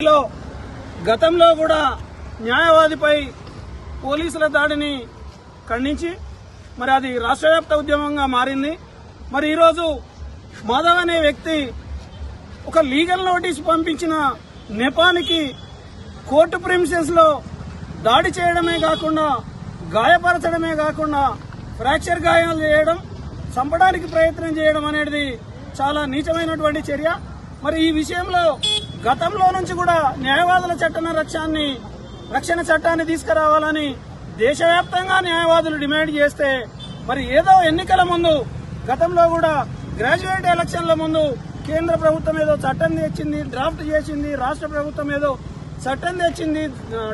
లో గతంలో కూడా న్యాయవాదిపై పోలీసుల దాడిని ఖండించి మరి అది రాష్ట్ర వ్యాప్త ఉద్యమంగా మారింది. మరి ఈరోజు మాధవ్ అనే వ్యక్తి ఒక లీగల్ నోటీస్ పంపించిన నెపానికి కోర్టు ప్రిమిసెస్లో దాడి చేయడమే కాకుండా గాయపరచడమే కాకుండా ఫ్రాక్చర్ గాయాలు చేయడం చంపడానికి ప్రయత్నం చేయడం అనేది చాలా నీచమైనటువంటి చర్య. మరి ఈ విషయంలో గతంలో నుంచి కూడా న్యాయవాదుల చట్టం రక్షాన్ని రక్షణ చట్టాన్ని తీసుకురావాలని దేశవ్యాప్తంగా న్యాయవాదులు డిమాండ్ చేస్తే మరి ఏదో ఎన్నికల ముందు గతంలో కూడా గ్రాడ్యుయేట్ ఎలక్షన్ల ముందు కేంద్ర ప్రభుత్వం ఏదో చట్టం తెచ్చింది డ్రాఫ్ట్ చేసింది రాష్ట్ర ప్రభుత్వం ఏదో చట్టం తెచ్చింది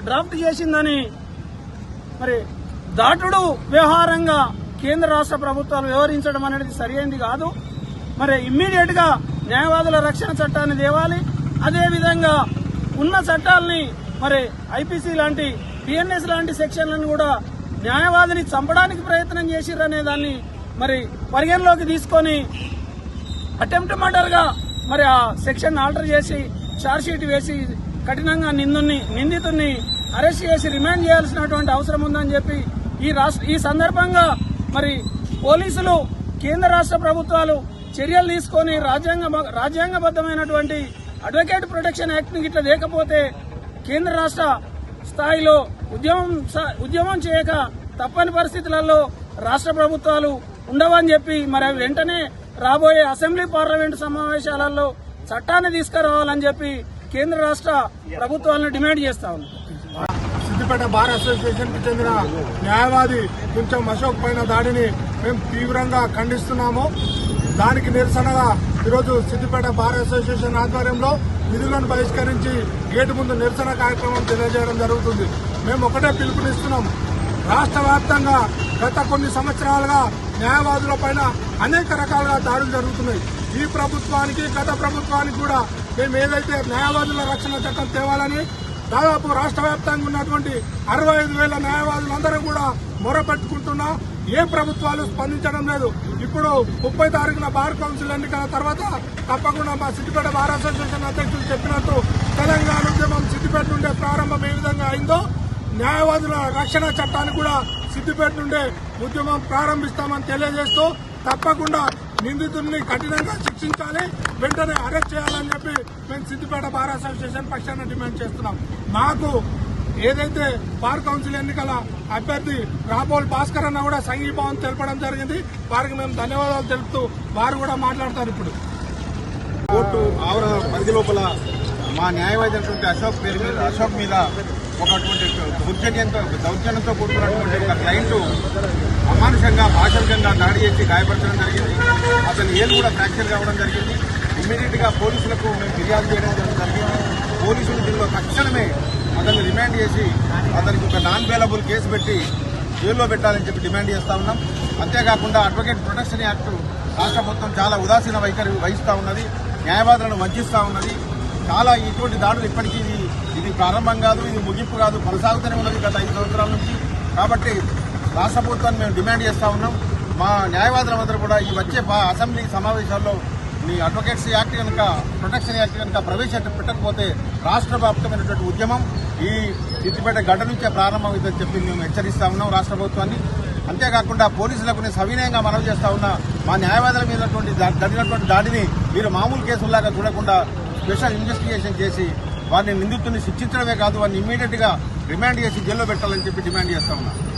డ్రాఫ్ట్ చేసిందని మరి దాటుడు వ్యవహారంగా కేంద్ర రాష్ట్ర ప్రభుత్వాలు వ్యవహరించడం అనేది సరైనది కాదు. మరి ఇమ్మీడియట్గా న్యాయవాదుల రక్షణ చట్టాన్ని తేవాలి. అదేవిధంగా ఉన్న చట్టాలని మరి ఐపీసీ లాంటి పిఎన్ఎస్ లాంటి సెక్షన్లను కూడా న్యాయవాదిని చంపడానికి ప్రయత్నం చేసిరనే దాన్ని మరి పరిగణలోకి తీసుకొని అటెంప్ట్ మర్డర్గా మరి ఆ సెక్షన్ ఆల్టర్ చేసి ఛార్జ్ షీట్ వేసి కఠినంగా నిందుని నిందితుడిని అరెస్ట్ చేసి రిమాండ్ చేయాల్సినటువంటి అవసరం ఉందని చెప్పి ఈ రాష్ట్ర ఈ సందర్భంగా మరి పోలీసులు కేంద్ర రాష్ట్ర ప్రభుత్వాలు చర్యలు తీసుకొని రాజ్యాంగ రాజ్యాంగబద్ధమైనటువంటి అడ్వకేట్ ప్రొటెక్షన్ యాక్ట్ని ఇట్లా లేకపోతే కేంద్ర రాష్ట్ర స్థాయిలో ఉద్యమం ఉద్యమం చేయక తప్పని పరిస్థితులలో రాష్ట్ర ప్రభుత్వాలు ఉండవని చెప్పి మరి అవి వెంటనే రాబోయే అసెంబ్లీ పార్లమెంటు సమావేశాలలో చట్టాన్ని తీసుకురావాలని చెప్పి కేంద్ర రాష్ట్ర ప్రభుత్వాలను డిమాండ్ చేస్తా సిద్దిపేట బార్ అసోసియేషన్కు చెందిన న్యాయవాది కొంచెం అశోక్ పైన దాడిని మేము తీవ్రంగా ఖండిస్తున్నాము. దానికి నిరసనగా ఈరోజు సిద్దిపేట బార్ అసోసియేషన్ ఆధ్వర్యంలో విధులను బహిష్కరించి గేటు ముందు నిరసన కార్యక్రమం తెలియజేయడం జరుగుతుంది. మేము ఒకటే పిలుపునిస్తున్నాం. రాష్ట్ర వ్యాప్తంగా గత కొన్ని సంవత్సరాలుగా న్యాయవాదుల పైన అనేక రకాలుగా దాడులు జరుగుతున్నాయి. ఈ ప్రభుత్వానికి గత ప్రభుత్వానికి కూడా మేము ఏదైతే న్యాయవాదుల రక్షణ చట్టం తేవాలని దాదాపు రాష్ట్ర వ్యాప్తంగా ఉన్నటువంటి అరవై ఐదు వేల న్యాయవాదులందరూ కూడా మొరపెట్టుకుంటున్నా. ఏ ప్రభుత్వాలు స్పందించడం లేదు. ఇప్పుడు ముప్పై తారీఖున బార్ కౌన్సిల్ ఎన్నికల తర్వాత తప్పకుండా మా సిద్దిపేట బార్ అసోసియేషన్ అధ్యక్షులు చెప్పినట్టు తెలంగాణ ఉద్యమం సిద్దిపేట నుండే ప్రారంభం ఏ విధంగా అయిందో న్యాయవాదుల రక్షణ చట్టాన్ని కూడా సిద్దిపేట నుండే ఉద్యమం ప్రారంభిస్తామని తెలియజేస్తూ తప్పకుండా నిందితుడిని కఠినంగా శిక్షించాలి వెంటనే అరెస్ట్ చేయాలని చెప్పి మేము సిద్దిపేట బార్ అసోసియేషన్ పక్షాన డిమాండ్ చేస్తున్నాం. మాకు ఏదైతే బార్ కౌన్సిల్ ఎన్నికల అభ్యర్థి రాబోల్ భాస్కర్ అన్న కూడా సంఘీభావం తెలపడం జరిగింది. వారికి మేము ధన్యవాదాలు తెలుపుతూ వారు కూడా మాట్లాడతారు ఇప్పుడు. కోర్టు ఆవరణ పరిధి లోపల మా న్యాయవాది అయినటువంటి అశోక్ పేరు మీద అశోక్ మీద ఒకటువంటి దౌర్జన్యంతో దౌర్జన్యంతో కూడుకున్నటువంటి ఒక క్లయింట్ అమానుషంగా భాషంగా దాడి చేసి గాయపరచడం జరిగింది. అతని ఏలు కూడా ఫ్రాక్చర్ కావడం జరిగింది. ఇమ్మీడియట్గా పోలీసులకు మేము ఫిర్యాదు చేయడం జరిగింది. పోలీసులు దీనిలో తక్షణమే అతన్ని రిమాండ్ చేసి అతనికి ఒక నాన్ బెయిలబుల్ కేసు పెట్టి జైల్లో పెట్టాలని చెప్పి డిమాండ్ చేస్తా ఉన్నాం. అంతేకాకుండా అడ్వకేట్ ప్రొటెక్షన్ యాక్ట్ రాష్ట్ర ప్రభుత్వం చాలా ఉదాసీన వైఖరి వహిస్తూ ఉన్నది న్యాయవాదులను వంచిస్తూ ఉన్నది. చాలా ఇటువంటి దాడులు ఇప్పటికీ ఇది ఇది ప్రారంభం కాదు ఇది ముగింపు కాదు కొనసాగుతూనే ఉన్నది గత ఐదు సంవత్సరాల నుంచి. కాబట్టి రాష్ట్ర ప్రభుత్వాన్ని మేము డిమాండ్ చేస్తూ ఉన్నాం. మా న్యాయవాదులందరూ కూడా ఈ వచ్చే అసెంబ్లీ సమావేశాల్లో మీ అడ్వకేట్స్ యాక్ట్ కనుక ప్రొటెక్షన్ యాక్ట్ కనుక ప్రవేశ పెట్టకపోతే రాష్ట్ర వ్యాప్తమైనటువంటి ఉద్యమం ఈ సిద్దిపేట గడ్డ నుంచే ప్రారంభమవుతుందని చెప్పి మేము హెచ్చరిస్తా ఉన్నాం రాష్ట్ర ప్రభుత్వాన్ని. అంతేకాకుండా పోలీసులకు నేను సవినయంగా మనవి చేస్తా ఉన్నా మా న్యాయవాదుల మీద జరిగినటువంటి దాడిని మీరు మామూలు కేసుల్లాగా చూడకుండా స్పెషల్ ఇన్వెస్టిగేషన్ చేసి వారిని నిందితుడిని శిక్షించడమే కాదు వారిని ఇమీడియట్గా రిమాండ్ చేసి జైల్లో పెట్టాలని చెప్పి డిమాండ్ చేస్తా ఉన్నాను